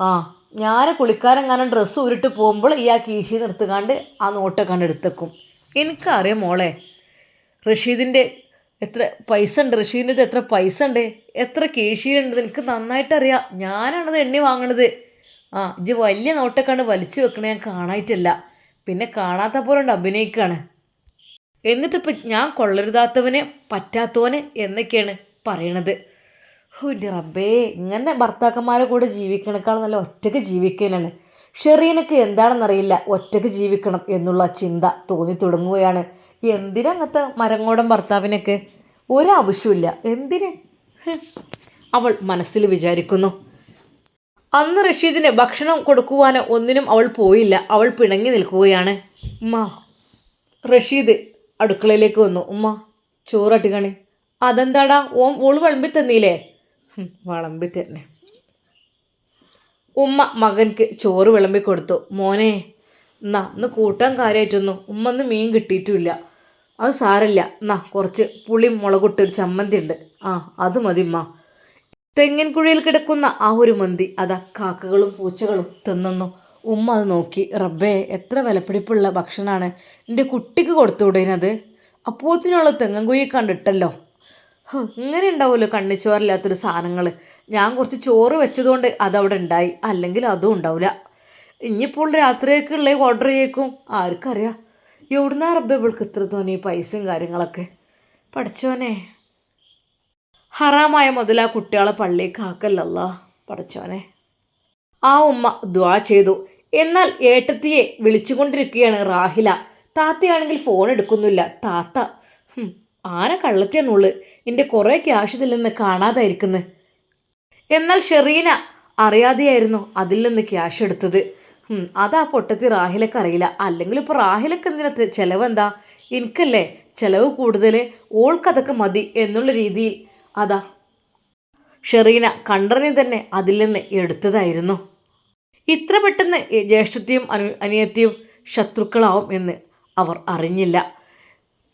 ആ ഞാൻ കുളിക്കാരെങ്ങാനും ഡ്രസ്സ് ഉരുട്ട് പോകുമ്പോൾ ഈ ആ കീശി നിർത്തുകാണ്ട് ആ നോട്ടൊക്കെ എടുത്തേക്കും. എനിക്കറിയാം മോളെ റഷീദിന്റെ എത്ര പൈസ ഉണ്ട്? റഷീദിന്റെ എത്ര പൈസ ഉണ്ട്? എത്ര കേശിയുണ്ട് എനിക്ക് നന്നായിട്ട് അറിയാം ഞാനാണത് എണ്ണി വാങ്ങണത്. ആ ഇജ്ജ് വലിയ നോട്ടൊക്കെയാണ് വലിച്ചു വെക്കണേ ഞാൻ കാണായിട്ടില്ല. പിന്നെ കാണാത്ത പോലെ ഉണ്ട് അഭിനയിക്കുകയാണ് എന്നിട്ടിപ്പോൾ ഞാൻ കൊള്ളരുതാത്തവനെ പറ്റാത്തവന് എന്നൊക്കെയാണ് പറയണത്. എന്റെ റബ്ബേ ഇങ്ങനെ ഭർത്താക്കന്മാരെ കൂടെ ജീവിക്കണേക്കാൾ നല്ല ഒറ്റയ്ക്ക് ജീവിക്കലാണ്. ഷെറീനക്ക് എന്താണെന്നറിയില്ല ഒറ്റയ്ക്ക് ജീവിക്കണം എന്നുള്ള ചിന്ത തോന്നി തുടങ്ങുകയാണ്. എന്തിനങ്ങത്തെ മരങ്ങോടൻ ഭർത്താവിനൊക്കെ? ഒരാവശ്യമില്ല എന്തിന്. അവൾ മനസ്സിൽ വിചാരിക്കുന്നു. അന്ന് റഷീദിന് ഭക്ഷണം കൊടുക്കുവാനോ ഒന്നിനും അവൾ പോയില്ല. അവൾ പിണങ്ങി നിൽക്കുകയാണ്. ഉമ്മ റഷീദ് അടുക്കളയിലേക്ക് വന്നു. ഉമ്മ ചോറട്ടിക്കണി അതെന്താടാ? ഓം ഓൾ വിളമ്പി തന്നീലേ? വിളമ്പി തന്നെ. ഉമ്മ മകൻക്ക് ചോറ് വിളമ്പി കൊടുത്തു. മോനെ എന്നാ ഇന്ന് കൂട്ടാൻ കാര്യമായിട്ടൊന്നും ഉമ്മ ഇന്ന് മീൻ കിട്ടിയിട്ടുമില്ല അത് സാരല്ല. എന്നാ കുറച്ച് പുളിയും മുളകിട്ട് ഒരു ചമ്മന്തി ഉണ്ട് ആ അത് മതി ഉമ്മ. തെങ്ങിൻ കുഴിയിൽ കിടക്കുന്ന ആ ഒരു മന്തി അതാ കാക്കകളും പൂച്ചകളും തിന്നുന്നു. ഉമ്മ അത് നോക്കി റബ്ബേ എത്ര വിലപിടിപ്പുള്ള ഭക്ഷണമാണ് എന്റെ കുട്ടിക്ക് കൊടുത്തുവിടേനത്. അപ്പോത്തിനുള്ള തെങ്ങൻ കുഴി കണ്ടിട്ടല്ലോ ഇങ്ങനെ ഉണ്ടാവുമല്ലോ കണ്ണിച്ചോറില്ലാത്തൊരു സാധനങ്ങൾ ഞാൻ കുറച്ച് ചോറ് വെച്ചതുകൊണ്ട് അതവിടെ ഉണ്ടായി. അല്ലെങ്കിൽ അതും ഉണ്ടാവില്ല ഇനിയിപ്പോൾ രാത്രിയേക്കുള്ള ഓർഡർ ചെയ്യേക്കും. ആർക്കറിയാം. എവിടുന്നാ റബ്ബേ ഇവൾക്ക് ഇത്ര തോന്നി പൈസയും കാര്യങ്ങളൊക്കെ? പഠിച്ചോനെ. ഹറാമായ മുതൽ ആ കുട്ടികളെ പള്ളിക്ക് ആക്കല്ലല്ല പഠിച്ചോനെ ആ ഉമ്മ ദ്വാ ചെയ്തു. എന്നാൽ ഏട്ടത്തിയെ വിളിച്ചുകൊണ്ടിരിക്കുകയാണ് റാഹില. താത്തയാണെങ്കിൽ ഫോൺ എടുക്കുന്നില്ല. താത്ത ആന കള്ളത്തിയാണുള്ളു എന്റെ കുറേ ക്യാഷ് ഇതിൽ നിന്ന് കാണാതായിരിക്കുന്നു. എന്നാൽ ഷെറീന അറിയാതെയായിരുന്നു അതിൽ നിന്ന് ക്യാഷ് എടുത്തത്. അതാ പൊട്ടത്തി റാഹിലക്ക് അറിയില്ല. അല്ലെങ്കിൽ ഇപ്പോൾ റാഹിലക്ക് എന്തിനാ ചിലവെന്താ ചെലവെന്താ? എനിക്കല്ലേ ചിലവ് കൂടുതൽ ഓൾക്കതൊക്കെ മതി എന്നുള്ള രീതിയിൽ അതാ. ഷെറീന കണ്ടറിനെ തന്നെ അതിൽ നിന്ന് എടുത്തതായിരുന്നു. ഇത്ര പെട്ടെന്ന് ജ്യേഷ്ഠത്തെയും അനു അനിയത്തെയും ശത്രുക്കളാവും എന്ന് അവർ അറിഞ്ഞില്ല.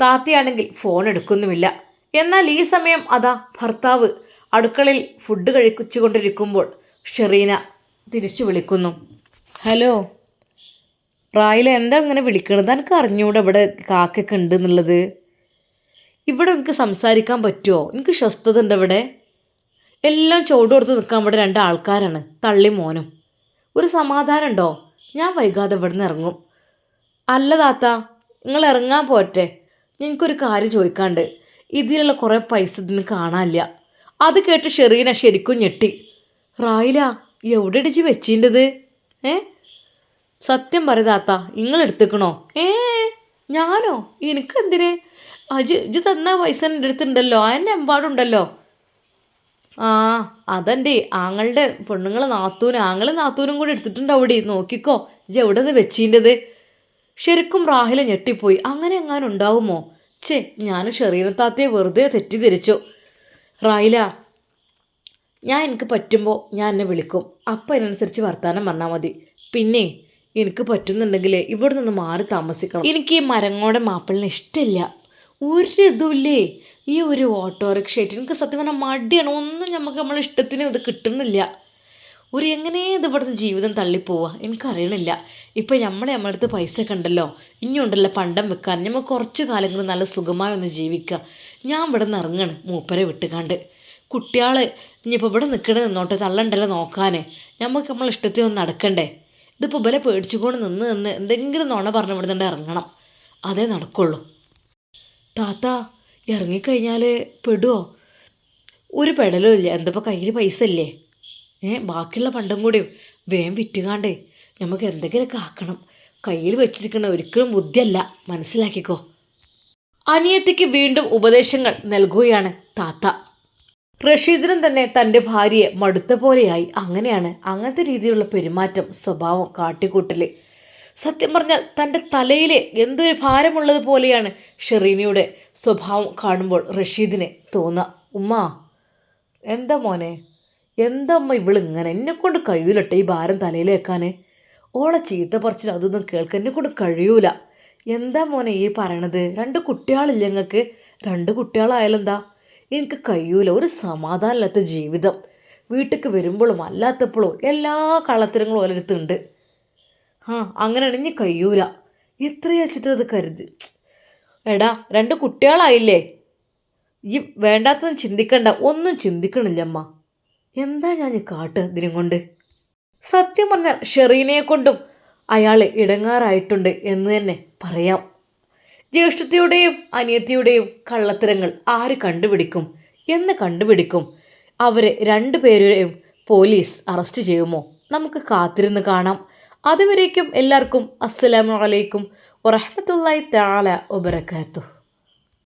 താത്തയാണെങ്കിൽ ഫോൺ എടുക്കുന്നുമില്ല. എന്നാൽ ഈ സമയം അതാ ഭർത്താവ് അടുക്കളയിൽ ഫുഡ് കഴിച്ചുകൊണ്ടിരിക്കുമ്പോൾ ഷെറീന തിരിച്ചു വിളിക്കുന്നു. ഹലോ റായില എന്താ ഇങ്ങനെ വിളിക്കണത്? എനിക്ക് അറിഞ്ഞൂടെ ഇവിടെ കാക്കൊക്കെ ഉണ്ട് എന്നുള്ളത്? ഇവിടെ എനിക്ക് സംസാരിക്കാൻ പറ്റുമോ എനിക്ക് സ്വസ്ഥത ഉണ്ട് ഇവിടെ? എല്ലാം ചോട് കൊടുത്ത് നിൽക്കാൻ ഇവിടെ രണ്ട് ആൾക്കാരാണ് തള്ളി മോനും. ഒരു സമാധാനം ഉണ്ടോ? ഞാൻ വൈകാതെ ഇവിടെ നിന്ന് ഇറങ്ങും. അല്ല താത്ത നിങ്ങൾ ഇറങ്ങാൻ പോറ്റെ എനിക്കൊരു കാര്യം ചോദിക്കാണ്ട് ഇതിലുള്ള കുറേ പൈസ ഇതിന് കാണാനില്ല. അത് കേട്ട് ഷെറീന ശരിക്കും ഞെട്ടി. റായില എവിടെ ഇടിച്ച് വെച്ചിന്റെത്? ഏ? സത്യം പറയ താത്ത നിങ്ങൾ എടുത്തേക്കണോ? ഏ? ഞാനോ? എനിക്കെന്തിന്? അജ് ഇജ് തന്ന പൈസ എന്റെ അടുത്തുണ്ടല്ലോ. അതിന്റെ എമ്പാടുണ്ടല്ലോ ആ അതെന്റെ ആങ്ങളുടെ പെണ്ണുങ്ങൾ നാത്തൂനും ആങ്ങളും നാത്തൂനും കൂടി എടുത്തിട്ടുണ്ട് അവിടെ. നോക്കിക്കോ ഇജ് എവിടെ നിന്ന് വെച്ചീന്റെത്? ശരിക്കും റാഹില ഞെട്ടിപ്പോയി. അങ്ങനെ എങ്ങാനും ഉണ്ടാവുമോ? ഛേ ഞാൻ ഷെറീനത്താത്തയെ വെറുതെ തെറ്റിദ്ധരിച്ചു. റായില ഞാൻ എനിക്ക് പറ്റുമ്പോൾ ഞാൻ എന്നെ വിളിക്കും. അപ്പം അതിനനുസരിച്ച് വർത്തമാനം പറഞ്ഞാൽ മതി. പിന്നെ എനിക്ക് പറ്റുന്നുണ്ടെങ്കിൽ ഇവിടെ നിന്ന് മാറി താമസിക്കണം. എനിക്ക് ഈ മരങ്ങോടെ മാപ്പിളിനെ ഇഷ്ടമില്ല ഒരു ഇതുമില്ലേ? ഈ ഒരു ഓട്ടോറിക്ഷ ആയിട്ട് എനിക്ക് സത്യം പറഞ്ഞാൽ മടിയാണ്. ഒന്നും നമുക്ക് നമ്മളെ ഇഷ്ടത്തിന് ഇത് കിട്ടുന്നില്ല. ഒരു എങ്ങനെ ഇത് ഇവിടുന്ന് ജീവിതം തള്ളിപ്പോവുക എനിക്കറിയണില്ല. ഇപ്പം നമ്മളെ നമ്മുടെ അടുത്ത് പൈസ ഒക്കെ ഉണ്ടല്ലോ. ഇനി ഉണ്ടല്ലോ പണ്ടം വെക്കാൻ. നമ്മൾ കുറച്ച് കാലങ്ങൾ നല്ല സുഖമായി ഒന്ന് ജീവിക്കുക. ഞാൻ ഇവിടെ നിന്ന് ഇറങ്ങാണ് മൂപ്പരെ വിട്ടുകാണ്ട്. കുട്ടിയാൾ ഇനിയിപ്പോൾ ഇവിടെ നിൽക്കണേ നിന്നോട്ടെ. തള്ളണ്ടല്ലോ നോക്കാൻ നമുക്ക് നമ്മളെ ഇഷ്ടത്തിൽ ഒന്ന് നടക്കണ്ടേ? ഇതിപ്പോൾ ഇവരെ പേടിച്ചുകൊണ്ട് നിന്ന് നിന്ന് എന്തെങ്കിലും നുണ പറഞ്ഞു നിന്ന് ഇറങ്ങണം. അതേ നടക്കുള്ളൂ. താത്ത ഇറങ്ങിക്കഴിഞ്ഞാൽ പെടുവോ? ഒരു പെടലും ഇല്ല. എന്തപ്പോൾ കയ്യിൽ പൈസ ഇല്ലേ ഏ ബാക്കിയുള്ള പണ്ടും കൂടിയും വേം വിറ്റുകാണ്ടേ നമുക്ക് എന്തെങ്കിലുമൊക്കെ ആക്കണം. കയ്യിൽ വെച്ചിരിക്കണ ഒരിക്കലും ബുദ്ധിയല്ല. മനസ്സിലാക്കിക്കോ. അനിയത്തിക്ക് വീണ്ടും ഉപദേശങ്ങൾ നൽകുകയാണ് താത്ത. റഷീദിനും തന്നെ തന്റെ ഭാര്യയെ മടുത്ത പോലെയായി. അങ്ങനെയാണ് അങ്ങനത്തെ രീതിയിലുള്ള പെരുമാറ്റം സ്വഭാവം കാട്ടിക്കൂട്ടൽ സത്യം പറഞ്ഞാൽ തന്റെ തലയിലെ എന്തൊരു ഭാരമുള്ളത് പോലെയാണ് ഷെറീനയുടെ സ്വഭാവം കാണുമ്പോൾ റഷീദിനെ തോന്നുക. ഉമ്മ എന്താ മോനെ? എന്താ അമ്മ ഇവളിങ്ങനെ എന്നെക്കൊണ്ട് കഴിയൂലട്ടെ ഈ ഭാരം തലയിൽ വെക്കാനേ? ഓളെ ചീത്ത പറിച്ചിന് അതൊന്നും കേൾക്കാൻ എന്നെക്കൊണ്ട് കഴിയൂല. എന്താ മോനെ ഈ പറയണത്? രണ്ട് കുട്ടികളില്ല ഞങ്ങൾക്ക് രണ്ട് കുട്ടികളായാലെന്താ? എനിക്ക് കഴിയൂല ഒരു സമാധാനമില്ലാത്ത ജീവിതം. വീട്ടിലേക്ക് വരുമ്പോഴും അല്ലാത്തപ്പോഴും എല്ലാ കള്ളത്തരങ്ങളും ഓരോരുത്തുണ്ട് ആ അങ്ങനെയാണ് ഇനി കഴിയൂല. എത്ര വെച്ചിട്ട് അത് കരുത്. എടാ രണ്ട് കുട്ടികളായില്ലേ? ഈ വേണ്ടാത്തൊന്നും ചിന്തിക്കണ്ട. ഒന്നും ചിന്തിക്കണില്ല അമ്മ എന്താ ഞാൻ കാട്ട് ഇതിനും കൊണ്ട്? സത്യം പറഞ്ഞാൽ ഷെറീനയെ കൊണ്ടും അയാൾ ഇടങ്ങാറായിട്ടുണ്ട് എന്ന് തന്നെ പറയാം. ജ്യേഷ്ഠത്തിയുടെയും അനിയത്തിയുടെയും കള്ളത്തരങ്ങൾ ആര് കണ്ടുപിടിക്കും? എന്ന് കണ്ടുപിടിക്കും. അവരെ രണ്ടുപേരെയും പോലീസ് അറസ്റ്റ് ചെയ്യുമോ? നമുക്ക് കാത്തിരുന്ന് കാണാം. അതുവരേക്കും എല്ലാവർക്കും അസ്സലാമു അലൈക്കും വറഹ്മത്തുള്ളാഹി തആല വബറകാതുഹു